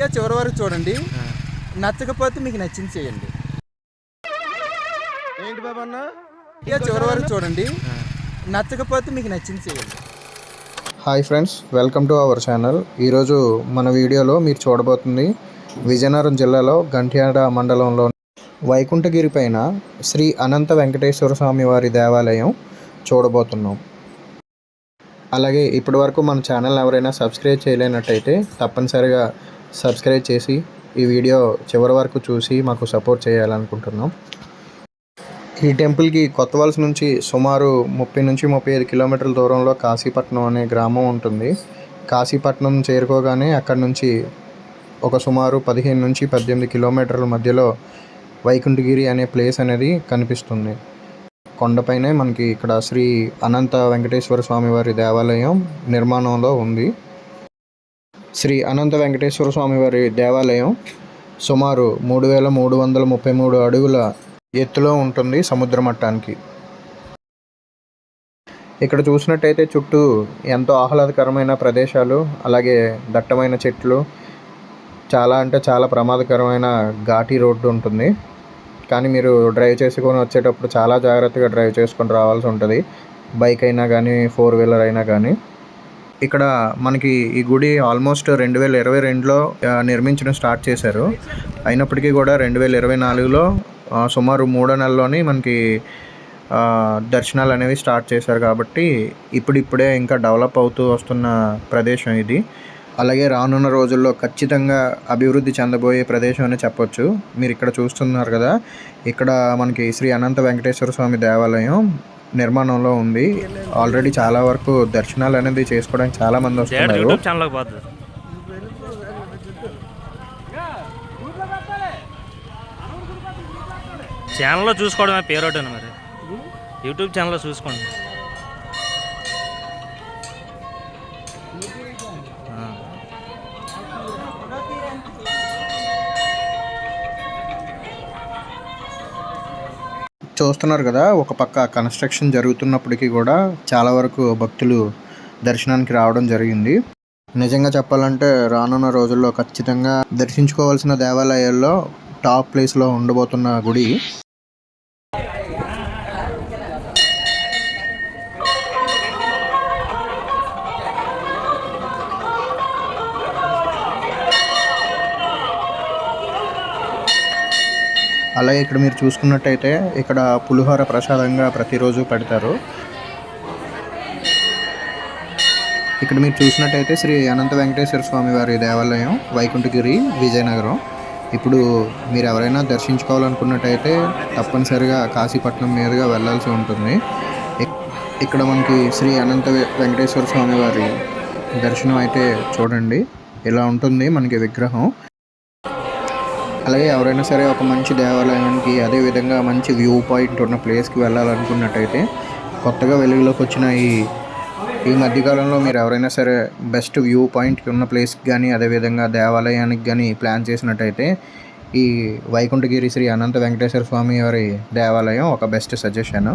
Video చివరి వరకు చూడండి. నచ్చకపోతే మీకు నచ్చింది చేయండి. ఏంటి బాబు అన్న? చివరి వరకు చూడండి. నచ్చకపోతే మీకు నచ్చింది చేయండి. Hi friends welcome to our channel. ఈరోజు మన వీడియోలో మీరు చూడబోతుంది విజయనగరం జిల్లాలో గంట్యాడ మండలంలో వైకుంఠగిరి పైన శ్రీ అనంత వెంకటేశ్వర స్వామి వారి దేవాలయం చూడబోతున్నాం. అలాగే ఇప్పటి వరకు మన ఛానల్ ఎవరైనా సబ్స్క్రైబ్ చేయలేనట్టయితే తప్పనిసరిగా సబ్స్క్రైబ్ చేసి ఈ వీడియో చివరి వరకు చూసి మాకు సపోర్ట్ చేయాలనుకుంటున్నాం. ఈ టెంపుల్కి కొత్త వలస నుంచి సుమారు ముప్పై నుంచి ముప్పై ఐదు కిలోమీటర్ల దూరంలో కాశీపట్నం అనే గ్రామం ఉంటుంది. కాశీపట్నం చేరుకోగానే అక్కడి నుంచి ఒక సుమారు పదిహేను నుంచి పద్దెనిమిది కిలోమీటర్ల మధ్యలో వైకుంఠగిరి అనే ప్లేస్ అనేది కనిపిస్తుంది. కొండపైనే మనకి ఇక్కడ శ్రీ అనంత వెంకటేశ్వర స్వామి వారి దేవాలయం నిర్మాణంలో ఉంది. శ్రీ అనంత వెంకటేశ్వర స్వామివారి దేవాలయం సుమారు మూడు వేల మూడు వందల ముప్పై మూడు అడుగుల ఎత్తులో ఉంటుంది సముద్ర మట్టానికి. ఇక్కడ చూసినట్టయితే చుట్టూ ఎంతో ఆహ్లాదకరమైన ప్రదేశాలు అలాగే దట్టమైన చెట్లు చాలా అంటే చాలా ప్రమాదకరమైన ఘాటి రోడ్డు ఉంటుంది. కానీ మీరు డ్రైవ్ చేసుకొని వచ్చేటప్పుడు చాలా జాగ్రత్తగా డ్రైవ్ చేసుకొని రావాల్సి ఉంటుంది. బైక్ అయినా కానీ ఫోర్ వీలర్ అయినా కానీ. ఇక్కడ మనకి ఈ గుడి ఆల్మోస్ట్ రెండు వేల ఇరవై రెండులో నిర్మించడం స్టార్ట్ చేశారు. అయినప్పటికీ కూడా రెండు వేల ఇరవై నాలుగులో సుమారు మూడో నెలలోని మనకి దర్శనాలు అనేవి స్టార్ట్ చేశారు కాబట్టి ఇప్పుడిప్పుడే ఇంకా డెవలప్ అవుతూ వస్తున్న ప్రదేశం ఇది. అలాగే రానున్న రోజుల్లో ఖచ్చితంగా అభివృద్ధి చెందబోయే ప్రదేశం అని చెప్పొచ్చు. మీరు ఇక్కడ చూస్తున్నారు కదా ఇక్కడ మనకి శ్రీ అనంత వెంకటేశ్వర స్వామి దేవాలయం నిర్మాణంలో ఉంది. ఆల్రెడీ చాలా వరకు దర్శనాలు అనేది చేసుకోవడానికి చాలా మంది వస్తున్నారు. ఛానల్లో చూసుకోవడమే పేరోటని మరి? యూట్యూబ్ ఛానల్లో చూసుకోండి. చూస్తున్నారు కదా ఒక పక్క కన్స్ట్రక్షన్ జరుగుతున్నప్పటికీ కూడా చాలా వరకు భక్తులు దర్శనానికి రావడం జరిగింది. నిజంగా చెప్పాలంటే రానున్న రోజుల్లో ఖచ్చితంగా దర్శించుకోవాల్సిన దేవాలయాల్లో టాప్ ప్లేస్లో ఉండబోతున్న గుడి అలాగే ఇక్కడ మీరు చూసుకున్నట్టయితే ఇక్కడ పులిహోర ప్రసాదంగా ప్రతిరోజు పెడతారు. ఇక్కడ మీరు చూసినట్టయితే శ్రీ అనంత వెంకటేశ్వర స్వామి వారి దేవాలయం వైకుంఠగిరి విజయనగరం. ఇప్పుడు మీరు ఎవరైనా దర్శించుకోవాలనుకున్నట్టయితే తప్పనిసరిగా కాశీపట్నం మీదుగా వెళ్ళాల్సి ఉంటుంది. ఇక్కడ మనకి శ్రీ అనంత వెంకటేశ్వర స్వామి వారి దర్శనం అయితే చూడండి. ఇలా ఉంటుంది మనకి విగ్రహం. అలాగే ఎవరైనా సరే ఒక మంచి దేవాలయానికి అదే విధంగా మంచి వ్యూ పాయింట్ ఉన్న ప్లేస్కి వెళ్ళాలనుకున్నట్టయితే కొత్తగా వెలుగులోకి వచ్చిన ఈ ఈ మధ్యకాలంలో మీరు ఎవరైనా సరే బెస్ట్ వ్యూ పాయింట్కి ఉన్న ప్లేస్కి కానీ అదేవిధంగా దేవాలయానికి కానీ ప్లాన్ చేసినట్టయితే ఈ వైకుంఠగిరి శ్రీ అనంత వెంకటేశ్వర స్వామి వారి దేవాలయం ఒక బెస్ట్ సజెషన్.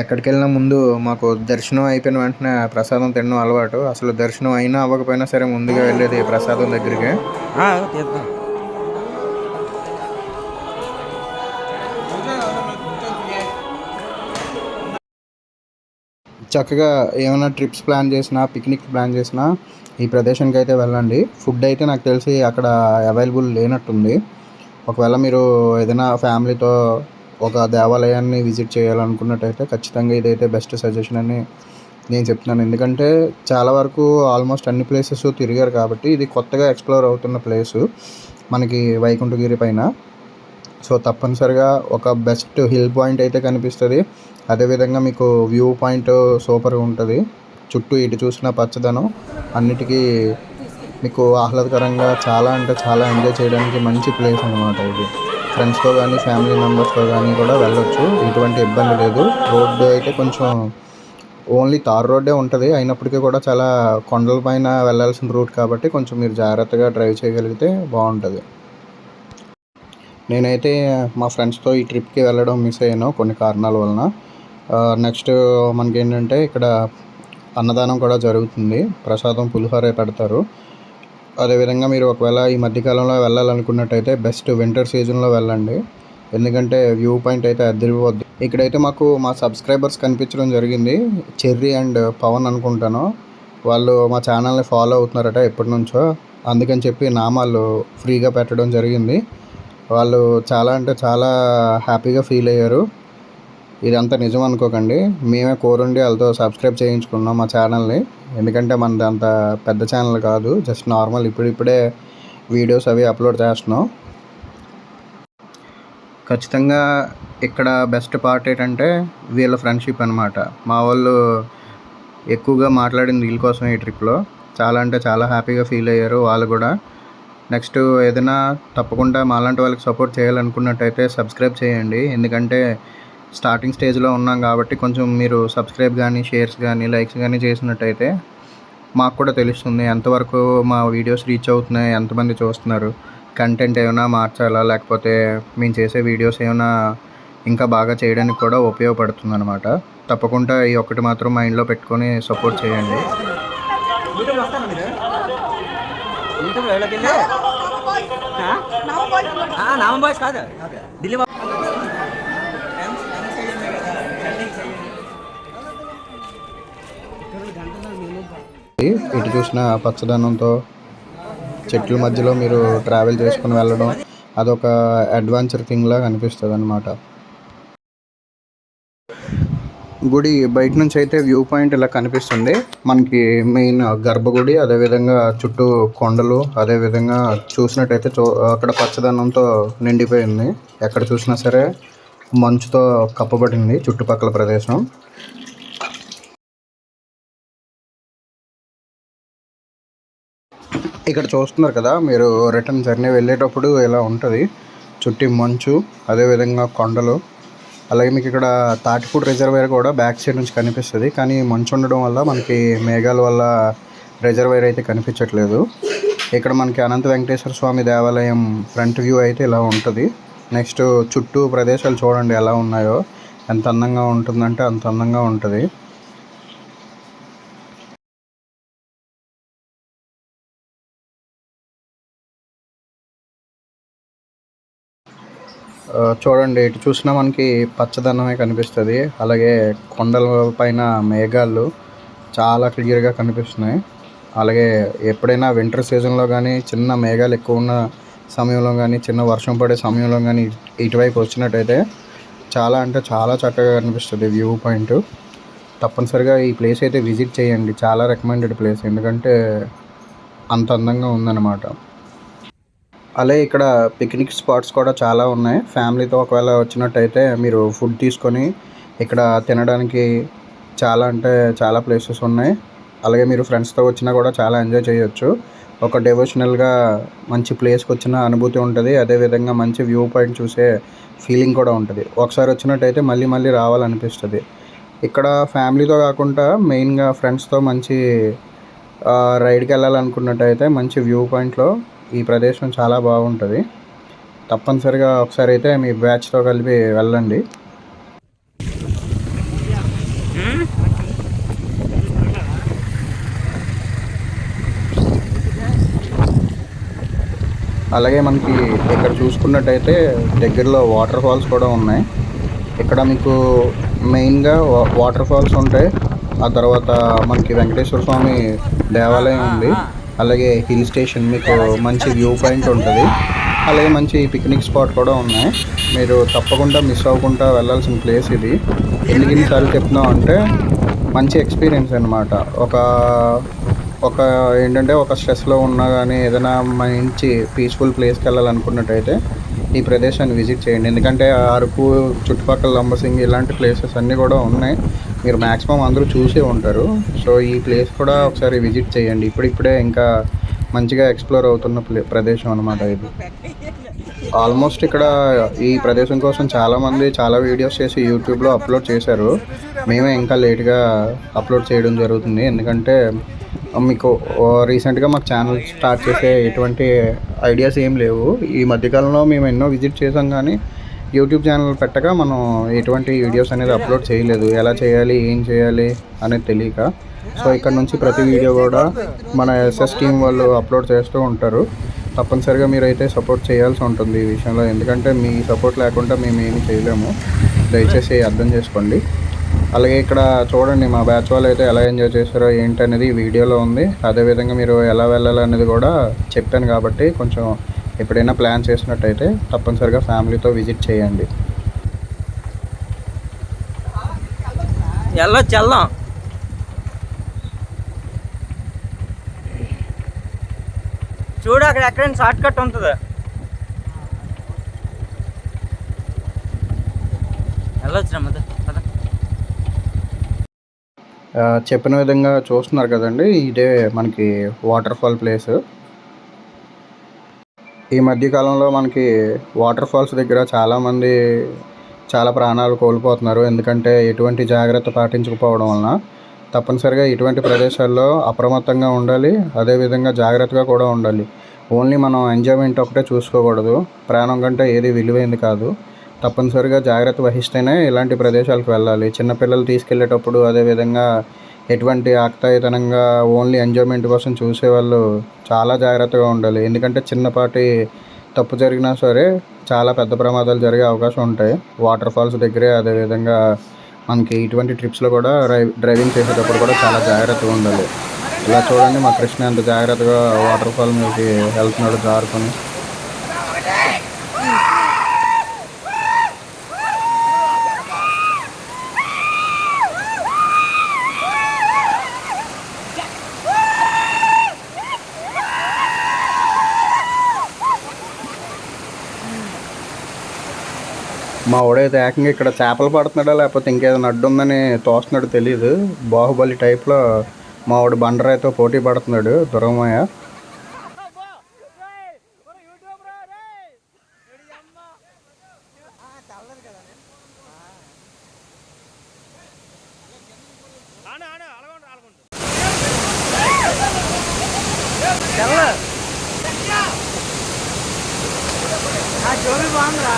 ఎక్కడికి వెళ్ళినా ముందు మాకు దర్శనం అయిపోయిన వెంటనే ప్రసాదం తినడం అలవాటు. అసలు దర్శనం అయినా అవ్వకపోయినా సరే ముందుగా వెళ్ళేది ప్రసాదం దగ్గరికి. చక్కగా ఏమైనా ట్రిప్స్ ప్లాన్ చేసినా పిక్నిక్ ప్లాన్ చేసినా ఈ ప్రదేశానికి అయితే వెళ్ళండి. ఫుడ్ అయితే నాకు తెలిసి అక్కడ అవైలబుల్ లేనట్టుంది. ఒకవేళ మీరు ఏదైనా ఫ్యామిలీతో ఒక దేవాలయాన్ని విజిట్ చేయాలనుకున్నట్టయితే ఖచ్చితంగా ఇదైతే బెస్ట్ సజెషన్ అని నేను చెప్తున్నాను. ఎందుకంటే చాలా వరకు ఆల్మోస్ట్ అన్ని ప్లేసెస్ తిరిగారు కాబట్టి ఇది కొత్తగా ఎక్స్ప్లోర్ అవుతున్న ప్లేసు మనకి వైకుంఠగిరి పైన. సో తప్పనిసరిగా ఒక బెస్ట్ హిల్ పాయింట్ అయితే కనిపిస్తుంది. అదేవిధంగా మీకు వ్యూ పాయింట్ సూపర్గా ఉంటుంది. చుట్టూ ఇటు చూసిన పచ్చదనం అన్నిటికీ మీకు ఆహ్లాదకరంగా చాలా అంటే చాలా ఎంజాయ్ చేయడానికి మంచి ప్లేస్ అనమాట ఇది. ఫ్రెండ్స్తో కానీ ఫ్యామిలీ మెంబర్స్తో కానీ కూడా వెళ్ళొచ్చు. ఎటువంటి ఇబ్బంది లేదు. రోడ్డు అయితే కొంచెం ఓన్లీ తార్ రోడ్డే ఉంటుంది. అయినప్పటికీ కూడా చాలా కొండల పైన వెళ్ళాల్సిన రూట్ కాబట్టి కొంచెం మీరు జాగ్రత్తగా డ్రైవ్ చేయగలిగితే బాగుంటుంది. నేనైతే మా ఫ్రెండ్స్తో ఈ ట్రిప్కి వెళ్ళడం మిస్ అయ్యాను కొన్ని కారణాల వలన. నెక్స్ట్ మనకి ఏంటంటే ఇక్కడ అన్నదానం కూడా జరుగుతుంది. ప్రసాదం పులిహోర పెడతారు. అదేవిధంగా మీరు ఒకవేళ ఈ మధ్యకాలంలో వెళ్ళాలనుకున్నట్టయితే బెస్ట్ వింటర్ సీజన్లో వెళ్ళండి. ఎందుకంటే వ్యూ పాయింట్ అయితే అద్దరిపోద్ది ఇక్కడైతే మాకు మా సబ్స్క్రైబర్స్ కనిపించడం జరిగింది. చెర్రీ అండ్ పవన్ అనుకుంటాను. వాళ్ళు మా ఛానల్ని ఫాలో అవుతున్నారట ఎప్పటి నుంచో అందుకని చెప్పి నామాలు ఫ్రీగా పెట్టడం జరిగింది. వాళ్ళు చాలా అంటే చాలా హ్యాపీగా ఫీల్ అయ్యారు. ఇదంతా నిజం అనుకోకండి. మేమే కోరుండి వాళ్ళతో సబ్స్క్రైబ్ చేయించుకున్నాం మా ఛానల్ని ఎందుకంటే మనది అంత పెద్ద ఛానల్ కాదు. జస్ట్ నార్మల్ ఇప్పుడిప్పుడే వీడియోస్ అవి అప్లోడ్ చేస్తున్నాం. ఖచ్చితంగా ఇక్కడ బెస్ట్ పార్ట్ ఏంటంటే వీళ్ళ ఫ్రెండ్షిప్ అనమాట మా వాళ్ళు ఎక్కువగా మాట్లాడింది వీళ్ళ కోసం ఈ ట్రిప్లో చాలా అంటే చాలా హ్యాపీగా ఫీల్ అయ్యారు వాళ్ళు కూడా. నెక్స్ట్ ఏదైనా తప్పకుండా మాలాంటి వాళ్ళకి సపోర్ట్ చేయాలనుకున్నట్టయితే సబ్స్క్రైబ్ చేయండి. ఎందుకంటే స్టార్టింగ్ స్టేజ్లో ఉన్నాం కాబట్టి కొంచెం మీరు సబ్స్క్రైబ్ కానీ షేర్స్ కానీ లైక్స్ కానీ చేసినట్టయితే మాకు కూడా తెలుస్తుంది ఎంతవరకు మా వీడియోస్ రీచ్ అవుతున్నాయి ఎంతమంది చూస్తున్నారు కంటెంట్ ఏమైనా మార్చాలా లేకపోతే మేము చేసే వీడియోస్ ఏమైనా ఇంకా బాగా చేయడానికి కూడా ఉపయోగపడుతుంది అనమాట తప్పకుండా ఈ ఒక్కటి మాత్రం మైండ్లో పెట్టుకొని సపోర్ట్ చేయండి. యూట్యూబ్ ఇటు చూసిన పచ్చదనంతో చెట్ల మధ్యలో మీరు ట్రావెల్ చేసుకుని వెళ్ళడం అదొక అడ్వెంచర్ థింగ్ లాగా అనిపిస్తుంది అనమాట గుడి బయట నుంచి అయితే వ్యూ పాయింట్ ఇలా కనిపిస్తుంది. మనకి మెయిన్ గర్భగుడి అదేవిధంగా చుట్టూ కొండలు అదేవిధంగా చూసినట్టయితే చూ అక్కడ పచ్చదనంతో నిండిపోయింది. ఎక్కడ చూసినా సరే మంచుతో కప్పబడింది చుట్టుపక్కల ప్రదేశం. ఇక్కడ చూస్తున్నారు కదా మీరు రిటర్న్ జర్నీ వెళ్ళేటప్పుడు ఇలా ఉంటుంది. చుట్టి మంచు అదేవిధంగా కొండలు. అలాగే మీకు ఇక్కడ తాటిపూడి రిజర్వేర్ కూడా బ్యాక్ సైడ్ నుంచి కనిపిస్తుంది. కానీ మంచు ఉండడం వల్ల మనకి మేఘాల వల్ల రిజర్వేర్ అయితే కనిపించట్లేదు. ఇక్కడ మనకి అనంత వెంకటేశ్వర స్వామి దేవాలయం ఫ్రంట్ వ్యూ అయితే ఇలా ఉంటుంది. నెక్స్ట్ చుట్టూ ప్రదేశాలు చూడండి ఎలా ఉన్నాయో. ఎంత అందంగా ఉంటుందంటే అంత అందంగా ఉంటుంది. చూడండి ఇటు చూసినా మనకి పచ్చదనమే కనిపిస్తుంది. అలాగే కొండల పైన మేఘాలు చాలా క్లియర్గా కనిపిస్తున్నాయి. అలాగే ఎప్పుడైనా వింటర్ సీజన్లో కానీ చిన్న మేఘాలు ఎక్కువ ఉన్న సమయంలో కానీ చిన్న వర్షం పడే సమయంలో కానీ ఇటువైపు వచ్చినట్టయితే చాలా అంటే చాలా చక్కగా కనిపిస్తుంది వ్యూ పాయింట్. తప్పనిసరిగా ఈ ప్లేస్ అయితే విజిట్ చేయండి. చాలా రికమెండెడ్ ప్లేస్ ఎందుకంటే అంత అందంగా ఉందన్నమాట. అలాగే ఇక్కడ పిక్నిక్ స్పాట్స్ కూడా చాలా ఉన్నాయి. ఫ్యామిలీతో ఒకవేళ వచ్చినట్టయితే మీరు ఫుడ్ తీసుకొని ఇక్కడ తినడానికి చాలా అంటే చాలా ప్లేసెస్ ఉన్నాయి. అలాగే మీరు ఫ్రెండ్స్తో వచ్చినా కూడా చాలా ఎంజాయ్ చేయొచ్చు. ఒక డెవోషనల్గా మంచి ప్లేస్కి వచ్చిన అనుభూతి ఉంటుంది. అదేవిధంగా మంచి వ్యూ పాయింట్ చూసే ఫీలింగ్ కూడా ఉంటుంది. ఒకసారి వచ్చినట్టయితే మళ్ళీ మళ్ళీ రావాలనిపిస్తుంది. ఇక్కడ ఫ్యామిలీతో కాకుండా మెయిన్గా ఫ్రెండ్స్తో మంచి రైడ్కి వెళ్ళాలనుకున్నట్టయితే మంచి వ్యూ పాయింట్లో ఈ ప్రదేశం చాలా బాగుంటుంది. తప్పనిసరిగా ఒకసారి అయితే మీ బ్యాచ్తో కలిపి వెళ్ళండి. అలాగే మనకి ఇక్కడ చూసుకున్నట్టయితే దగ్గరలో వాటర్ ఫాల్స్ కూడా ఉన్నాయి. ఇక్కడ మీకు మెయిన్గా వాటర్ ఫాల్స్ ఉంటాయి. ఆ తర్వాత మనకి వెంకటేశ్వర స్వామి దేవాలయం ఉంది. అలాగే హిల్ స్టేషన్ మీకు మంచి వ్యూ పాయింట్ ఉంటుంది. అలాగే మంచి పిక్నిక్ స్పాట్ కూడా ఉన్నాయి. మీరు తప్పకుండా మిస్ అవ్వకుండా వెళ్ళాల్సిన ప్లేస్ ఇది. ఎందుకు ఇన్నిసార్లు చెప్తున్నాం అంటే మంచి ఎక్స్పీరియన్స్ అనమాట ఒక ఒక ఏంటంటే ఒక స్ట్రెస్లో ఉన్నా కానీ ఏదైనా మంచి పీస్ఫుల్ ప్లేస్కి వెళ్ళాలనుకున్నట్టయితే ఈ ప్రదేశాన్ని విజిట్ చేయండి. ఎందుకంటే అరకు చుట్టుపక్కల లంబసింగి ఇలాంటి ప్లేసెస్ అన్నీ కూడా ఉన్నాయి. మీరు మ్యాక్సిమం అందరూ చూసే ఉంటారు. సో ఈ ప్లేస్ కూడా ఒకసారి విజిట్ చేయండి. ఇప్పుడిప్పుడే ఇంకా మంచిగా ఎక్స్ప్లోర్ అవుతున్న ప్లే ప్రదేశం అనమాట ఇది. ఆల్మోస్ట్ ఇక్కడ ఈ ప్రదేశం కోసం చాలామంది చాలా వీడియోస్ చేసి యూట్యూబ్లో అప్లోడ్ చేశారు. మేమే ఇంకా లేట్గా అప్లోడ్ చేయడం జరుగుతుంది. ఎందుకంటే మీకు రీసెంట్గా మాకు ఛానల్ స్టార్ట్ చేసే ఎటువంటి ఐడియాస్ ఏం లేవు. ఈ మధ్యకాలంలో మేము ఎన్నో విజిట్ చేసాం కానీ యూట్యూబ్ ఛానల్ పెట్టగా మనం ఎటువంటి వీడియోస్ అనేది అప్లోడ్ చేయలేదు. ఎలా చేయాలి ఏం చేయాలి అనేది తెలియక. సో ఇక్కడ నుంచి ప్రతి వీడియో కూడా మన ఎస్ఎస్ టీం వాళ్ళు అప్లోడ్ చేస్తూ ఉంటారు. తప్పనిసరిగా మీరైతే సపోర్ట్ చేయాల్సి ఉంటుంది ఈ విషయంలో. ఎందుకంటే మీ సపోర్ట్ లేకుండా మేము ఏమి చేయలేము. దయచేసి అర్థం చేసుకోండి. అలాగే ఇక్కడ చూడండి మా బ్యాచ్ వాళ్ళు అయితే ఎలా ఎంజాయ్ చేశారో ఏంటనేది వీడియోలో ఉంది. అదేవిధంగా మీరు ఎలా వెళ్ళాలనేది కూడా చెప్పాను కాబట్టి కొంచెం ఎప్పుడైనా ప్లాన్ చేసినట్టయితే తప్పనిసరిగా ఫ్యామిలీతో విజిట్ చేయండి. వెళ్ళొచ్చు వెళ్దాం. చూడు అక్కడ ఎక్కడైనా షార్ట్ కట్ ఉంటుంది. వెళ్ళొచ్చు రమ్మద చెప్పిన విధంగా చూస్తున్నారు కదండి ఇదే మనకి వాటర్ ఫాల్ ప్లేస్ ఈ మధ్యకాలంలో మనకి వాటర్ ఫాల్స్ దగ్గర చాలామంది చాలా ప్రాణాలు కోల్పోతున్నారు. ఎందుకంటే ఎటువంటి జాగ్రత్త పాటించకపోవడం వలన తప్పనిసరిగా ఇటువంటి ప్రదేశాల్లో అప్రమత్తంగా ఉండాలి. అదేవిధంగా జాగ్రత్తగా కూడా ఉండాలి. ఓన్లీ మనం ఎంజాయ్మెంట్ ఒకటే చూసుకోకూడదు. ప్రాణం కంటే ఏది విలువైంది కాదు. తప్పనిసరిగా జాగ్రత్త వహిస్తేనే ఇలాంటి ప్రదేశాలకు వెళ్ళాలి. చిన్నపిల్లలు తీసుకెళ్ళేటప్పుడు అదేవిధంగా ఎటువంటి ఆక్తాయితనంగా ఓన్లీ ఎంజాయ్మెంట్ కోసం చూసేవాళ్ళు చాలా జాగ్రత్తగా ఉండాలి. ఎందుకంటే చిన్నపాటి తప్పు జరిగినా సరే చాలా పెద్ద ప్రమాదాలు జరిగే అవకాశం ఉంటాయి. వాటర్ ఫాల్స్ దగ్గరే అదేవిధంగా మనకి ఇటువంటి ట్రిప్స్లో కూడా డ్రై డ్రైవింగ్ చేసేటప్పుడు కూడా చాలా జాగ్రత్తగా ఉండాలి. ఇలా చూడండి మా కృష్ణ ఎంత జాగ్రత్తగా వాటర్ ఫాల్ మీదకి వెళ్తున్నాడు జారుకొని. మా వాడైతే ఏకంగా ఇక్కడ చేపలు పడుతున్నాడా లేకపోతే ఇంకేదైనా అడ్డు ఉందని తోస్తున్నాడు తెలియదు బాహుబలి టైప్లో మా వాడు బండరాయితో పోటీ పడుతున్నాడు దుర్గమయ్య వెళ్ళు ఆ జోబి బాగుందిరా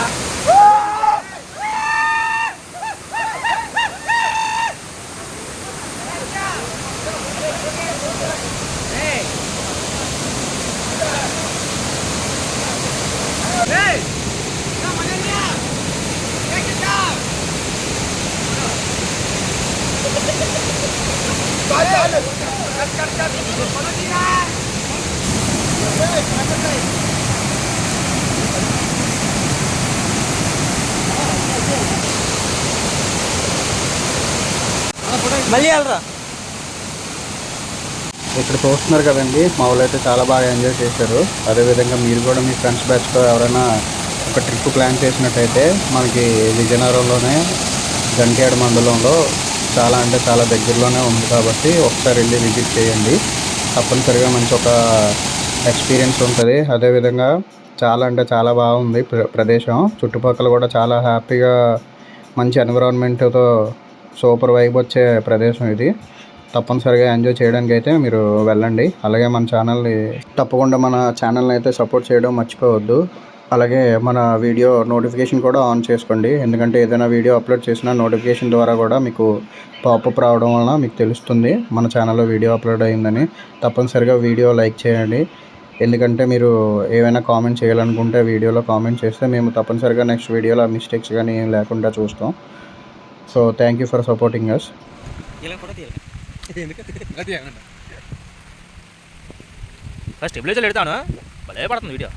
మళ్ళీ వెళ్ళరా? ఇక్కడ చూస్తున్నారు కదండి మా వాళ్ళు అయితే చాలా బాగా ఎంజాయ్ చేశారు. అదేవిధంగా మీరు కూడా మీ ఫ్రెండ్స్ బ్యాచ్తో ఎవరైనా ఒక ట్రిప్ ప్లాన్ చేసినట్టయితే మనకి విజయనగరంలోనే గంటేడు మండలంలో చాలా అంటే చాలా దగ్గరలోనే ఉంది కాబట్టి ఒకసారి వెళ్ళి విజిట్ చేయండి. తప్పనిసరిగా మంచి ఒక ఎక్స్పీరియన్స్ ఉంటుంది. అదేవిధంగా చాలా అంటే చాలా బాగుంది ప్ర- ప్రదేశం. చుట్టుపక్కల కూడా చాలా హ్యాపీగా మంచి ఎన్విరాన్మెంట్తో సూపర్ వైబ్ వచ్చే ప్రదేశం ఇది. తప్పనిసరిగా ఎంజాయ్ చేయడానికి అయితే మీరు వెళ్ళండి. అలాగే మన ఛానల్ని తప్పకుండా మన ఛానల్ని అయితే సపోర్ట్ చేయడం మర్చిపోవద్దు. అలాగే మన వీడియో నోటిఫికేషన్ కూడా ఆన్ చేసుకోండి. ఎందుకంటే ఏదైనా వీడియో అప్లోడ్ చేసినా నోటిఫికేషన్ ద్వారా కూడా మీకు పాపప్ రావడం వలన మీకు తెలుస్తుంది. మన ఛానల్లో వీడియో అప్లోడ్ అయిందని తప్పనిసరిగా వీడియో లైక్ చేయండి. ఎందుకంటే మీరు ఏమైనా కామెంట్ చేయాలనుకుంటే వీడియోలో కామెంట్ చేస్తే మేము తప్పనిసరిగా నెక్స్ట్ వీడియోలో మిస్టేక్స్ కానీ ఏం లేకుండా చూస్తాం. so thank you for supporting us ఇలా కూడా తీయాలి అది ఏమన్నా ఫస్ట్ స్టెబిలైజర్ పెడతాను భలే పడుతుంది వీడియో